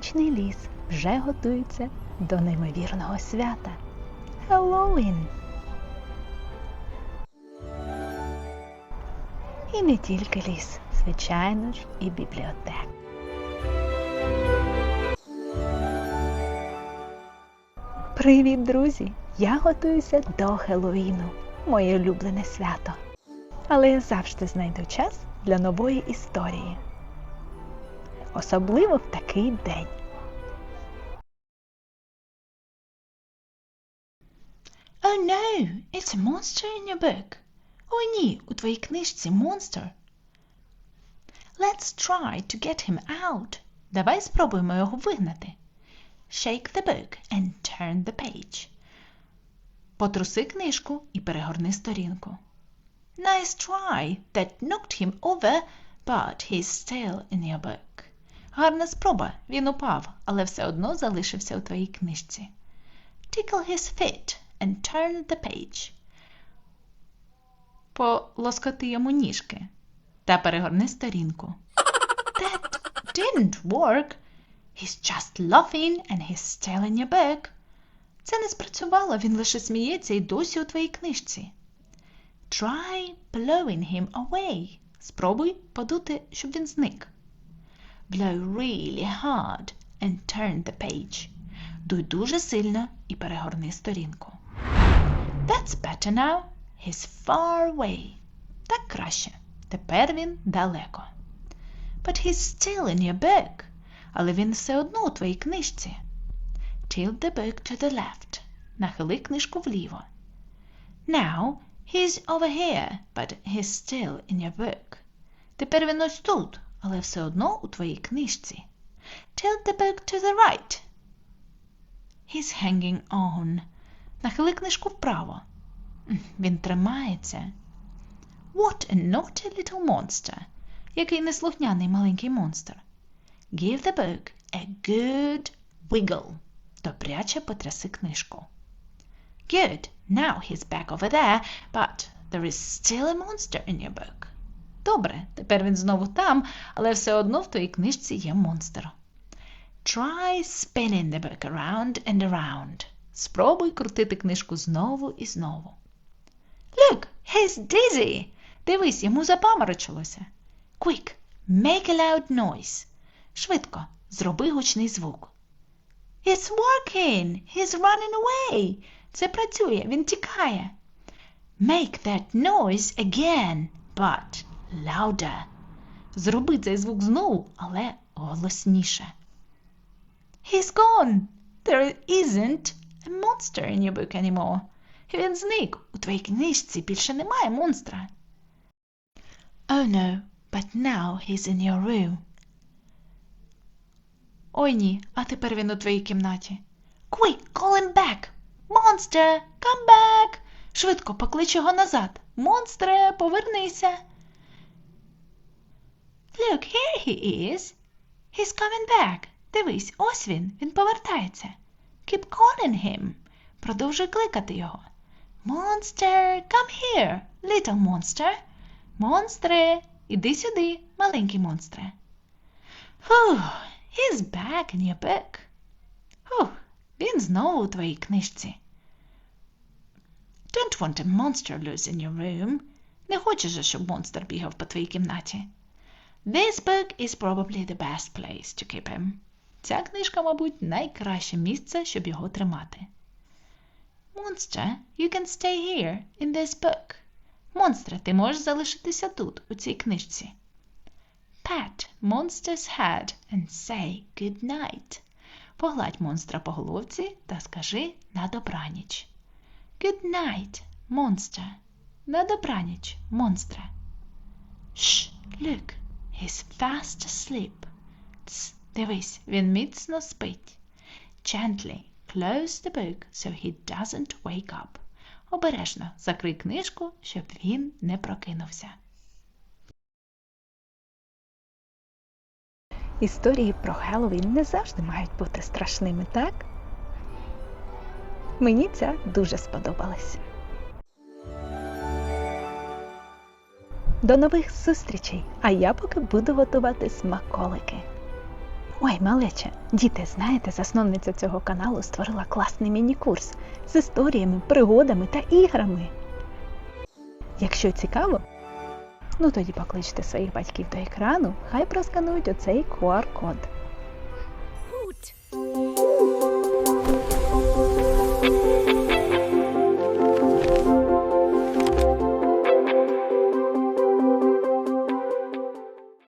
Новорічний ліс вже готується до неймовірного свята Хеллоуін. І не тільки ліс, звичайно ж, і бібліотека. Привіт, друзі! Я готуюся до Хеллоуіну, моє улюблене свято. Але я завжди знайду час для нової історії. Особливо в такий день. Oh no, it's a monster in your book. О ні, у твоїй книжці монстр. Let's try to get him out. Давай спробуємо його вигнати. Shake the book and turn the page. Потруси книжку і перегорни сторінку. Nice try. That knocked him over, but he's still in your book. Гарна спроба. Він упав, але все одно залишився у твоїй книжці. Tickle his feet and turn the page. Полоскоти йому ніжки та перегорни сторінку. That didn't work. He's just laughing and he's still in your book. Це не спрацювало, він лише сміється і досі у твоїй книжці. Try blowing him away. Спробуй подути, щоб він зник. Blow really hard and turn the page. Дуй дуже сильно і перегорни сторінку. That's better now. He's far away. Так краще. Тепер він далеко. But he's still in your book. Але він все одно у твоїй книжці. Tilt the book to the left. Нахили книжку вліво. Now he's over here, but he's still in your book. Тепер він ось тут, але все одно у твоїй книжці. Tilt the book to the right. He's hanging on. Нахили книжку вправо. Він тримається. What a naughty little monster. Який неслухняний маленький монстр. Give the book a good wiggle. Добряче потряси книжку. Good. Now he's back over there, but there is still a monster in your book. Добре, тепер він знову там, але все одно в твоїй книжці є монстр. Try spinning the book around and around. Спробуй крутити книжку знову і знову. Look, he's dizzy. Дивись, йому запаморочилося. Quick, make a loud noise. Швидко, зроби гучний звук. It's working! He's running away! Це працює, він тікає. Make that noise again, but louder. Зроби цей звук знову, але голосніше. He's gone. There isn't monster in your book anymore. Він зник. У твоїй книжці більше немає монстра. Oh no, but now he's in your room. Ой ні, а тепер він у твоїй кімнаті. Quick, call him back. Monster, come back. Швидко поклич його назад. Монстре, повернися. Look, here he is. He's coming back. Дивись, ось він, він повертається. Keep calling him. Продовжуй кликати його. Monster, come here, little monster. Монстре, іди сюди, маленький монстре. Фух, he's back in your book. Фух, він знову у твоїй книжці. Don't want a monster loose in your room. Не хочеш, щоб монстр бігав по твоїй кімнаті. This book is probably the best place to keep him. Ця книжка, мабуть, найкраще місце, щоб його тримати. Monster, you can stay here, in this book. Монстре, ти можеш залишитися тут, у цій книжці. Pat monster's head and say good night. Погладь монстра по головці та скажи на добраніч. Good night, monster. На добраніч, монстре. Shh, look, he's fast asleep. Тс, дивись, він міцно спить. Gently close the book so he doesn't wake up. Обережно закрий книжку, щоб він не прокинувся. Історії про Хеллоуін не завжди мають бути страшними, так? Мені ця дуже сподобалась. До нових зустрічей! А я поки буду готувати смаколики. Ой, малече, діти, знаєте, засновниця цього каналу створила класний міні-курс з історіями, пригодами та іграми. Якщо цікаво, ну тоді покличте своїх батьків до екрану, хай просканують оцей QR-код.